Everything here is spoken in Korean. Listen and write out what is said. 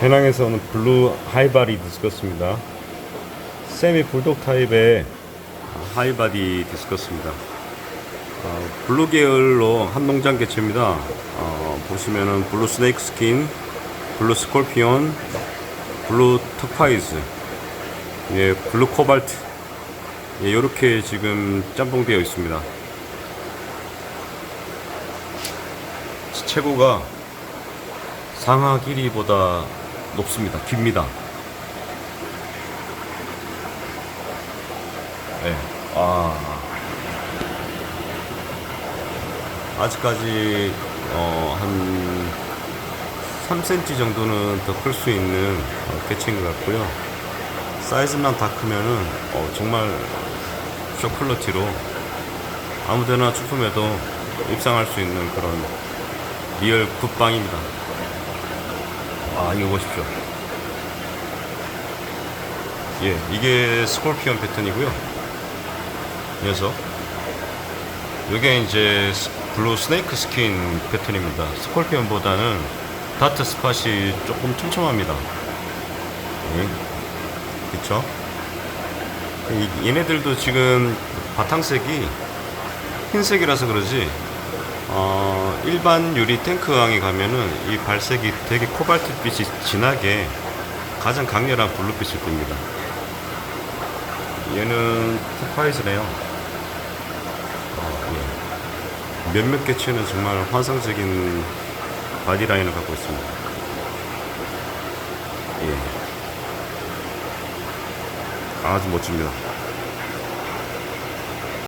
배낭에서 오는 블루 하이바디 디스커스입니다. 세미 불독 타입의 하이바디 디스커스입니다. 어, 블루 계열로 한 농장 개체입니다. 어, 보시면은 블루 스네이크 스킨, 블루 스콜피온, 블루 터파이즈, 예, 블루 코발트, 예, 이렇게 지금 짬뽕되어 있습니다. 체구가 상하 길이보다 높습니다. 깁니다. 네. 아. 아직까지 어, 한 3cm 정도는 더 클 수 있는 어, 개체인 것 같고요. 사이즈만 다 크면은 어, 정말 쇼클러티로 아무데나 출품해도 입상할 수 있는 그런 리얼 굿빵입니다. 아 이거 보십시오. 예, 이게 스콜피온 패턴이고요. 녀석. 이게 이제 스- 블루 스네이크 스킨 패턴입니다. 스콜피온보다는 다트 스팟이 조금 촘촘합니다. 예. 그쵸? 이- 얘네들도 지금 바탕색이 흰색이라서 그러지 어, 일반 유리 탱크왕에 가면은 이 발색이 되게 코발트빛이 진하게 가장 강렬한 블루빛을 띱니다. 얘는 터파이즈네요. 어, 예. 몇몇 개체는 정말 환상적인 바디라인을 갖고 있습니다. 예. 아주 멋집니다.